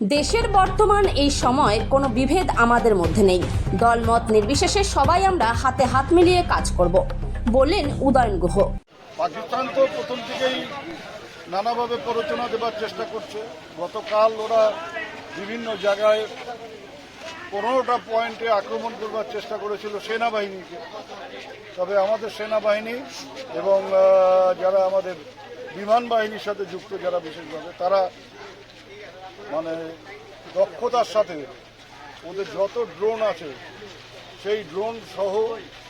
দেশের বর্তমান এই সময় কোনো বিভেদ আমাদের মধ্যে নেই। দলমত নির্বিশেষে সবাই আমরা হাতে হাত মিলিয়ে কাজ করব, বললেন উদয়ন গুহ। পাকিস্তান তো প্রথম থেকেই নানাভাবে প্ররোচনা দেবার চেষ্টা করছে। গতকাল ওরা বিভিন্ন জায়গায় পনেরোটা পয়েন্টে আক্রমণ করবার চেষ্টা করেছিল সেনাবাহিনীকে। তবে আমাদের সেনাবাহিনী এবং যারা আমাদের বিমান বাহিনীর সাথে যুক্ত যারা বিশেষভাবে, তারা মানে দক্ষতার সাথে ওদের যত ড্রোন আছে, সেই ড্রোন সহ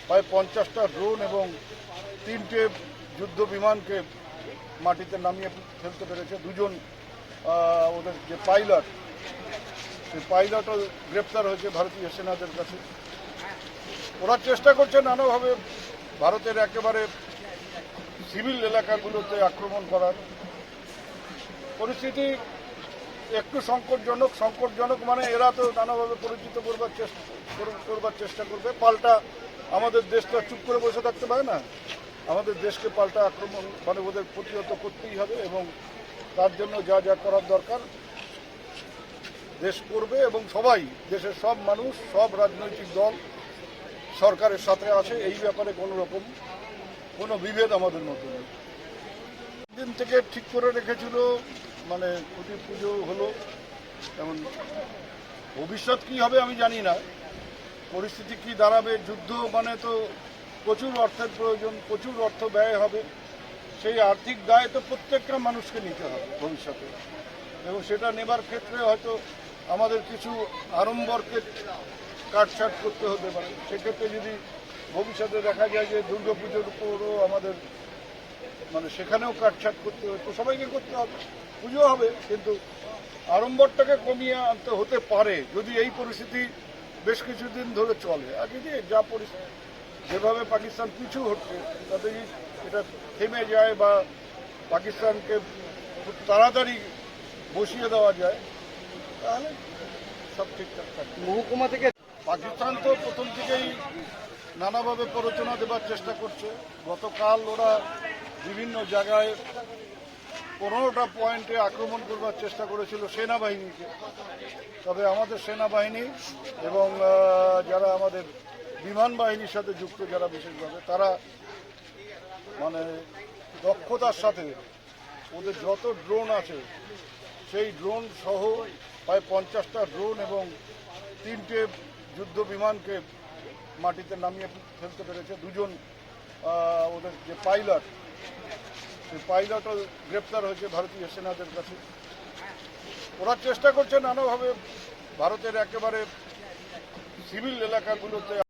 প্রায় পঞ্চাশটা ড্রোন এবং তিনটে যুদ্ধ বিমানকে মাটিতে নামিয়ে ফেলতে পেরেছে। দুজন ওদের যে পাইলট সেই পাইলটও গ্রেপ্তার হয়েছে ভারতীয় সেনাদের কাছে। ওরা চেষ্টা করছে নানাভাবে ভারতের একেবারে সিভিল এলাকাগুলোতে আক্রমণ করার। পরিস্থিতি একটু সংকটজনক সংকটজনক মানে এরা তো নানাভাবে পরিচিত করবার চেষ্টা করবার চেষ্টা করবে। পাল্টা আমাদের দেশটা চুপ করে বসে থাকতে পারে না? আমাদের দেশকে পাল্টা আক্রমণ মানে ওদের প্রতিহত করতেই হবে এবং তার জন্য যা যা করার দরকার দেশ করবে এবং সবাই, দেশের সব মানুষ, সব রাজনৈতিক দল সরকারের সাথে আছে। এই ব্যাপারে কোনো রকম কোনো বিভেদ আমাদের মধ্যে নেই। দিন থেকে ঠিক করে রেখেছিল মানে খুঁটি পুজো হলো। যেমন ভবিষ্যৎ কি হবে আমি জানি না। পরিস্থিতি কি দাঁড়াবে? যুদ্ধ মানে তো প্রচুর অর্থের প্রয়োজন, প্রচুর অর্থ ব্যয় হবে। সেই আর্থিক দায় তো প্রত্যেকটা মানুষকে নিতে হবে ভবিষ্যতে। এবং সেটা নেবার ক্ষেত্রে হয়তো আমাদের কিছু আড়ম্বরকে কাটছাট করতে হতে পারে। সেক্ষেত্রে যদি ভবিষ্যতে দেখা যায় যে দুর্গাপুজোর উপরও আমাদের মানে সেখানেও কাটছাট করতে হবে তো সবাইকে করতে হবে পুজো হবে কিন্তু আড়ম্বরটাকে কমিয়ে আনতে হতে পারে যদি এই পরিস্থিতি বেশ কিছুদিন ধরে চলে। আর যদি যা পরিস্থিতি যেভাবে পাকিস্তান পিছু হচ্ছে তাতে এটা থেমে যায় বা পাকিস্তানকে খুব তাড়াতাড়ি বসিয়ে দেওয়া যায় তাহলে সব ঠিকঠাক থাকবে। মহকুমা থেকে পাকিস্তান তো প্রথম থেকেই নানাভাবে প্ররোচনা দেবার চেষ্টা করছে। গতকাল ওরা বিভিন্ন জায়গায় পনেরোটা পয়েন্টে আক্রমণ করবার চেষ্টা করেছিল সেনাবাহিনীকে। তবে আমাদের সেনাবাহিনী এবং যারা আমাদের বিমান বাহিনীর সাথে যুক্ত যারা বিশেষভাবে, তারা মানে দক্ষতার সাথে ওদের যত ড্রোন আছে, সেই ড্রোন সহ প্রায় পঞ্চাশটা ড্রোন এবং তিনটে যুদ্ধ বিমানকে মাটিতে নামিয়ে ফেলতে পেরেছে। দুজন ওদের যে পাইলট সেই পাইলটও গ্রেপ্তার হয়েছে ভারতীয় সেনাদের কাছে। ওরা চেষ্টা করছে নানাভাবে ভারতের একেবারে সিভিল এলাকাগুলোতে